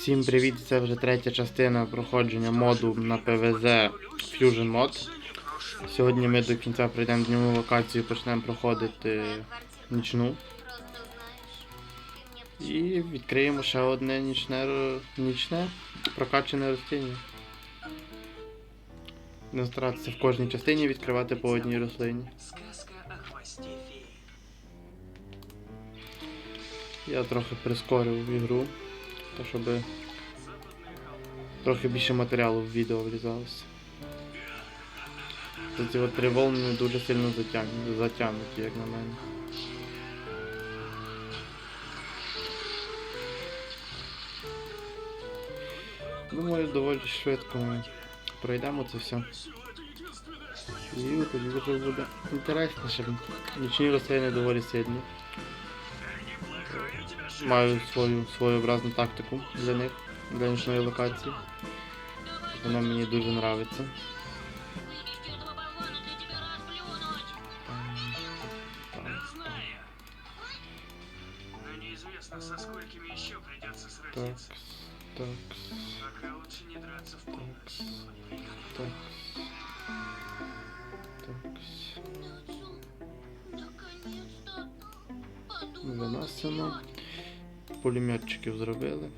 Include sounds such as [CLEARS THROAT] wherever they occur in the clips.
Всім привіт! Це вже третя частина проходження моду на ПВЗ Fusion Mod. Сьогодні ми до кінця пройдемо дневну локацію, і почнемо проходити нічну. І відкриємо ще одне нічне, нічне прокачане рослиння. Не старатися в кожній частині відкривати по одній рослині. Я трохи прискорив ігру, то щоб трохи більше матеріалу в відео влізалося. Ці от три волни дуже сильно затягнуті, як на мене. Думаю, доволі швидко ми пройдемо це все. І тоді вже буде інтересніше. Нічні рослини доволі сильні. Маю свою своєобразну тактику для них, для нічної локації. Вона мені дуже. Но со сколькими еще придется Так, сразиться. так, Пока лучше не драться в так, полночь. так, так. Виносимо. Пулеметчиків зробили.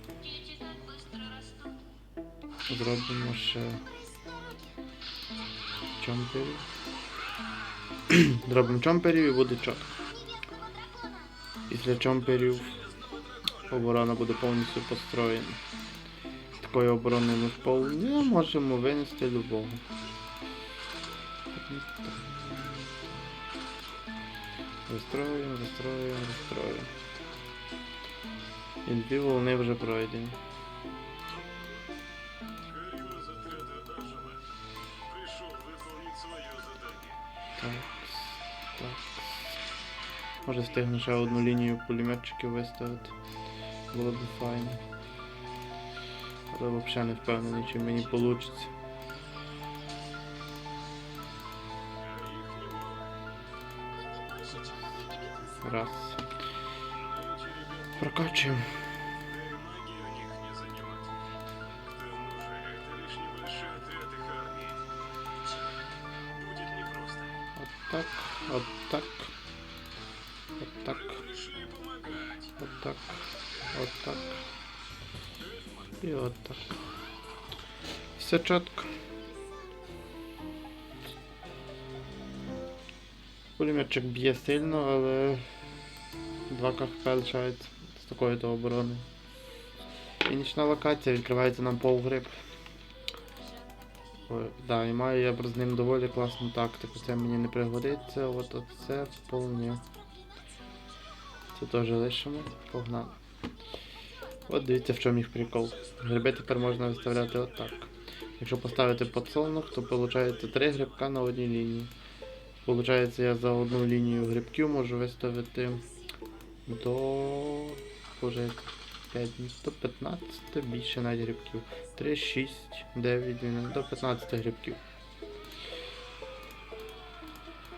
Зробимо ще чомперів. [CLEARS THROAT] Зробимо чомперів і буде чітко. Після чомперів оборона буде повністю построєна. Такої оборони ми вповні можемо винести любого. Застроюємо, застроюємо, застроюємо. І дві волни вже пройдені. Може встигну ще одну лінію пулеметчиків виставити. Було б файно. Але взагалі не впевнений, чи мені вийде. Раз. Прокачуємо. Так, от так. От так, Решили помогать. от так, от так. І от так. Все чітко. Пулеметчик б'є сильно, але 2 КХП лишається з такою то оборони. І нічна локація відкривається нам повгриб. Ой, да, і маю я з ним доволі класну тактику. Це мені не пригодиться, от це вполне. Це теж лишимо. Погнали. От дивіться в чому їх прикол. Гриби тепер можна виставляти отак. Якщо поставити подсолнух, то виходить 3 грибка на одній лінії. Получається, я за одну лінію грибків можу виставити до. Боже, 5, до 15, більше навіть грибків. 3, 6, 9, 12, до 15 грибків.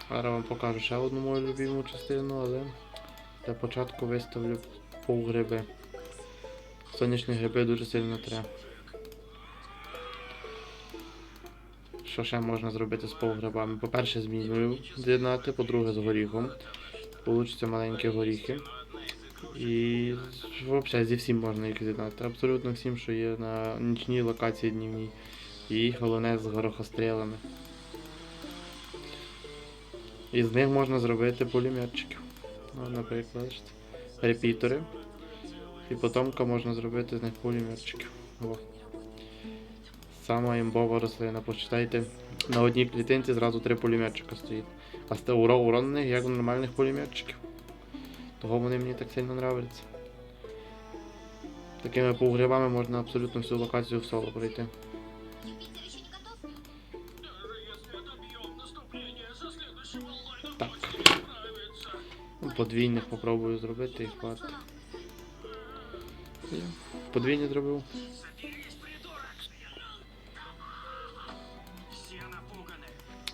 Зараз вам покажу ще одну мою любиму частину, але для початку виставлю повгриби. Сонячні гриби дуже сильно треба. Що ще можна зробити з повгрибами? По-перше, з міною з'єднати, по-друге, з горіхом. Получаться маленькі горіхи. І взагалі зі всім можна їх з'єднати. Абсолютно всім, що є на нічній локації днівній. І головне з горохострілами. І з них можна зробити пулеметчиків. Ну, наприклад, репітори. І потомка можна зробити з них пулеметчиків. О. Сама імбова рослина. Почитайте, на одній клітинці зразу три пулеметчика стоїть. А урон, в них як у нормальних пулеметчиків. Того вони мені так сильно нравляться. Такими погрібами можна абсолютно всю локацію в соло пройти. Так. Подвійних попробую зробити і хватить. Подвійні зробив.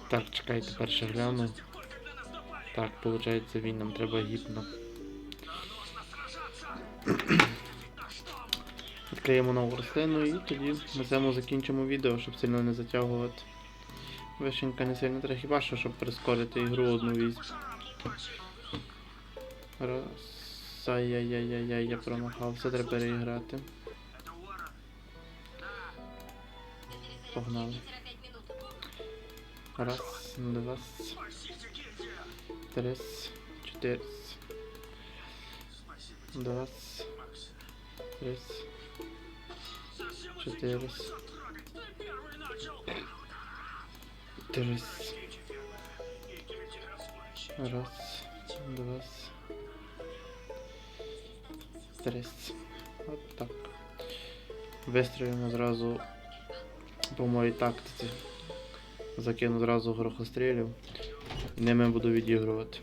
Так, чекайте, перше гляну. Так, виходить, він нам треба гіпно. Відкриємо нову рослину і тоді на цьому закінчимо відео, щоб сильно не затягувати. Вишенька не сильно треба хіба що, щоб прискорити ігру одну візьм. Раз. Ай-яй-яй-яй-яй, я промахався, треба переіграти. Погнали. Раз, два, три, чотири, два три, Совсем Четыре. офигел, всё трогать. Ты первый начал. три. Простите, фермер. Идите расплачивать. Раз, два, три. От так. Вистрілюємо зразу по моїй тактиці. Закину зразу горохострілів. І ними буду відігрувати.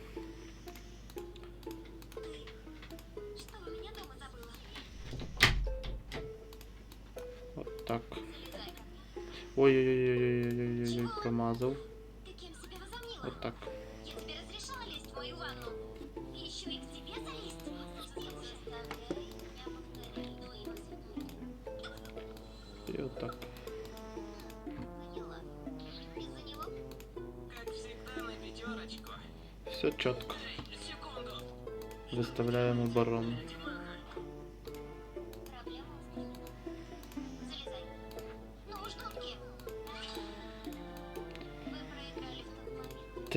Ой-ой-ой-ой-ой-ой-ой, промазав. Ты кем себя возомнила? От так. Я тебе разрешала лезть в мою ванну. И еще и к тебе залезть? І от так. Поняла. Из-за него? Как всегда на пятерочку. Все чітко. Эй, секунду. Виставляємо оборону.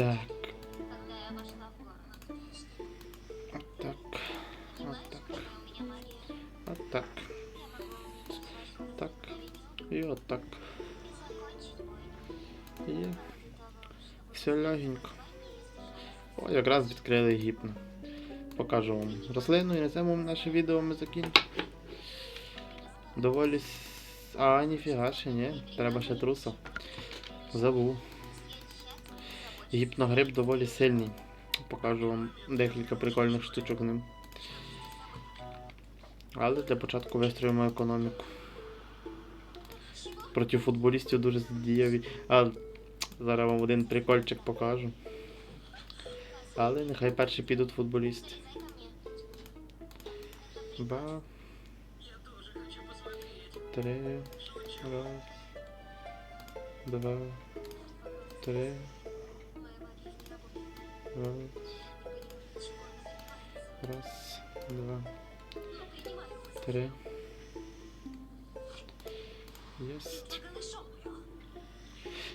Так. От так. Так. От так. Так. І от так. І все лягенько. О, якраз відкрили гіпно. Покажу вам рослину і на цьому наше відео ми закінчимо. Доволі. А, ніфіга ще ні. Треба ще труса. Забув. Гіпногриб доволі сильний. Покажу вам декілька прикольних штучок ним. Але для початку вистроїмо економіку. Проти футболістів дуже дієві. А зараз вам один прикольчик покажу. Але нехай перші підуть футболісти. Два. Три. Раз. Два. Три. Раз. Два. Три. Єсть.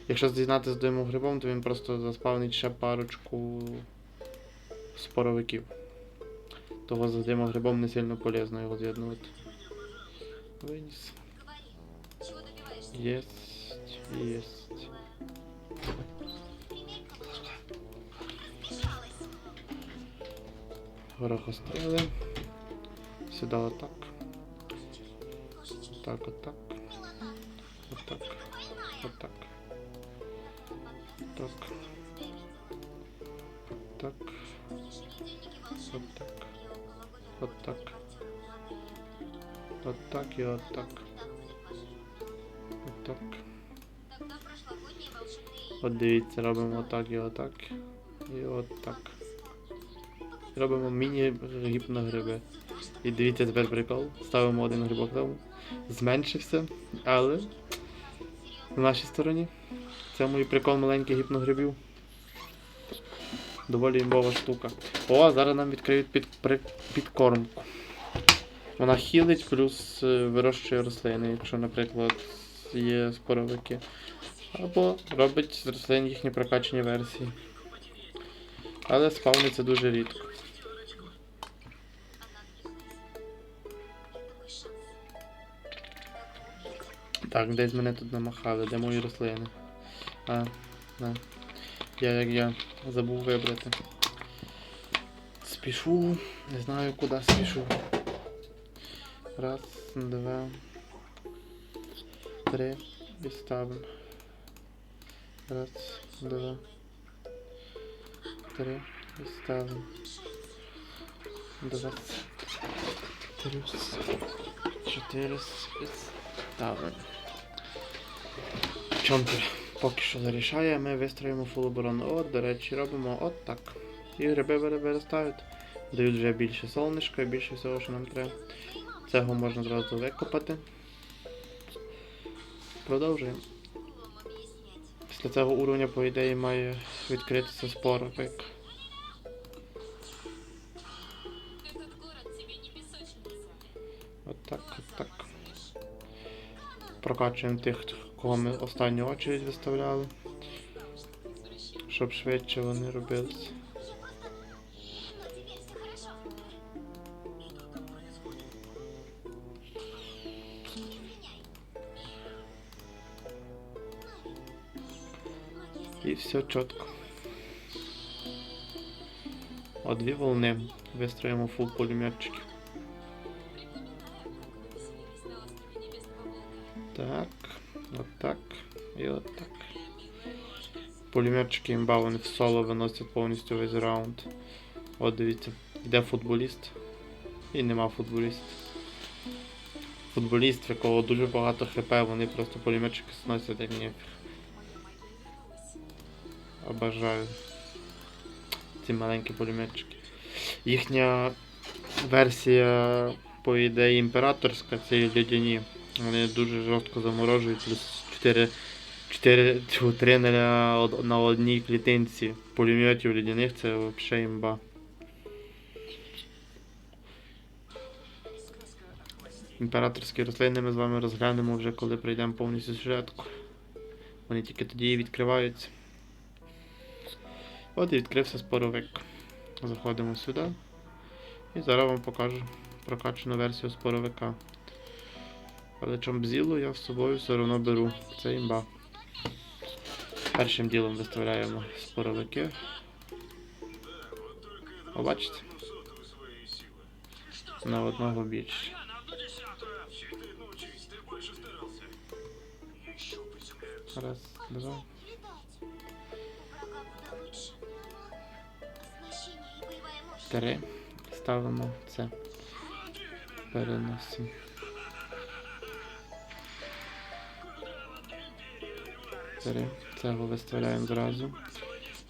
Якщо з'єднати з димом грибом, то він просто заспавнить ще парочку споровиків. Того з димом грибом не сильно полезно його з'єднувати. Виніс. Єсть. Єсть. Горохостріли. Сюди отак. Кошечки, Так, отак. милота. Отак. Больная. Отак. Так. Так. В еженедельнике волшебника Отак. и около года Отак. репортер Молодая. Отак і отак. Когда ходит ваша Отак. Тогда прошлогодние волшебные От дивіться, робимо отак і отак. І отак. Робимо міні-гіпногриби. І дивіться тепер прикол. Ставимо один грибок там. Зменшився, але на нашій стороні. Це мій прикол маленьких гіпногрибів. Доволі імбова штука. О, зараз нам відкриють під, при, підкормку. Вона хілить, плюс е, вирощує рослини, якщо, наприклад, є споровики. Або робить з рослин їхні прокачані версії. Але спавниться дуже рідко. Так, десь мене тут намахали, де мої рослини. А, на. Я як я забув вибрати. Спішу, не знаю куди спішу. Раз, два, три і ставимо. Раз, два, три і ставимо. Два, три, чотири і ставимо. Чомпер поки що зарішає, ми вистроїмо фул оборону. От, до речі, робимо от так. І гриби вири- виростають. Дають вже більше сонечка і більше всього, що нам треба. Эй, мама, Цього можна зразу викопати. Продовжуємо. Вам объяснять. Після цього уровня, по ідеї, має відкритися споровик. Этот город тебе не песочница. От так, от так. Прокачуємо тих, кого ми останню очередь виставляли, щоб швидше вони робилися. І все чітко. О, дві волни. Вистроїмо фул пулеметчиків. Так, так. І от так. Пулеметчики імба, вони в соло виносять повністю весь раунд. От дивіться, йде футболіст. І нема футболіста. Футболіст, в якого дуже багато хп, вони просто пулеметчики сносять як ніфіг. Обожаю ці маленькі пулеметчики. Їхня версія, по ідеї, імператорська, це людяні. Вони дуже жорстко заморожують, плюс 4, 4 3 на, одній клітинці пулеметів людяних це взагалі імба. Імператорські рослини ми з вами розглянемо вже коли пройдемо повністю сюжетку. Вони тільки тоді і відкриваються. От і відкрився споровик. Заходимо сюди. І зараз вам покажу прокачану версію споровика. Але чомбзілу я з собою все одно беру. Це імба. Першим ділом виставляємо споровики. О. На одного приземляются. Раз, два. Три. Ставимо це. Переносимо. Три. Цього виставляємо зразу.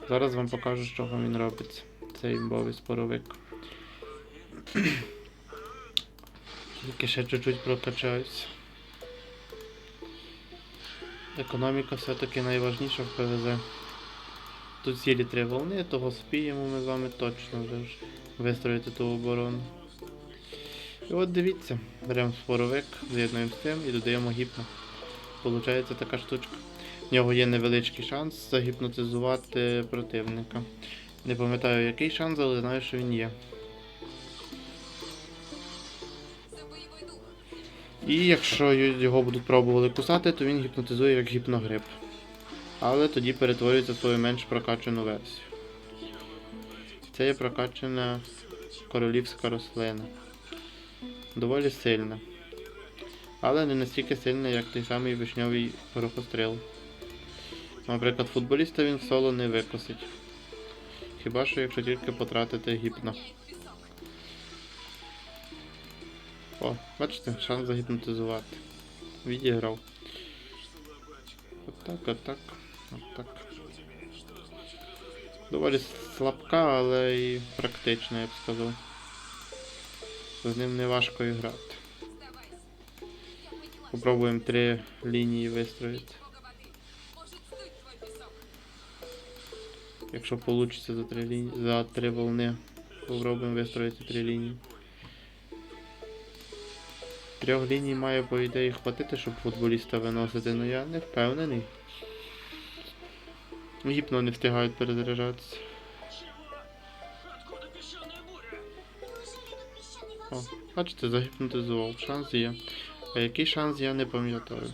Зараз вам покажу, з чого він робиться. Це імбовий споровик. Тільки ще чуть-чуть прокачаюсь. Економіка все-таки найважніша в ПВЗ. Тут цілі три волни, того спіємо ми з вами точно вже ж вистроїти ту оборону. І от дивіться, беремо споровик, з'єднуємо з тим і додаємо гіпно. Получається така штучка. В нього є невеличкий шанс загіпнотизувати противника. Не пам'ятаю який шанс, але знаю, що він є. І якщо його будуть пробували кусати, то він гіпнотизує як гіпногрип. Але тоді перетворюється в свою менш прокачану версію. Це є прокачана королівська рослина. Доволі сильна. Але не настільки сильна, як той самий вишньовий горохостріл. Наприклад, футболіста він соло не викосить. Хіба що якщо тільки потратити гіпно. О, бачите, шанс загіпнотизувати. Відіграв. Отак, отак, отак. Доволі слабка, але і практична, я б сказав. З ним не важко і грати. Попробуємо три лінії вистроїти. Якщо вийде за три лінії, за три волни, попробуємо вистроїти три лінії. Трьох ліній має, по ідеї, хватити, щоб футболіста виносити, але я не впевнений. Гіпно не встигають перезаряджатися. О, бачите, загіпнотизував. Шанс є. А який шанс я не пам'ятаю.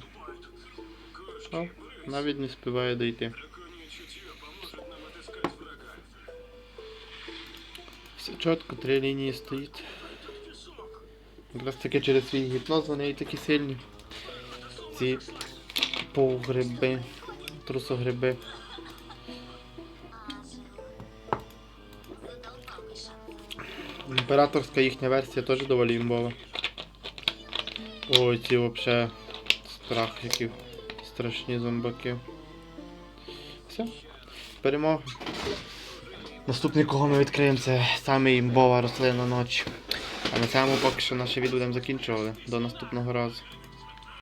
О, навіть не співає дійти. Чітко, три лінії стоїть. Якраз таки через свій гіпноз вони і такі сильні. Ці повгриби, трусогриби. Імператорська їхня версія теж доволі імбова. Ой, ці взагалі страх, які страшні зомбаки. Все. Перемога. Наступний, кого ми відкриємо, це саме імбова рослина ночі. А на цьому поки що наше відео будемо закінчували. До наступного разу.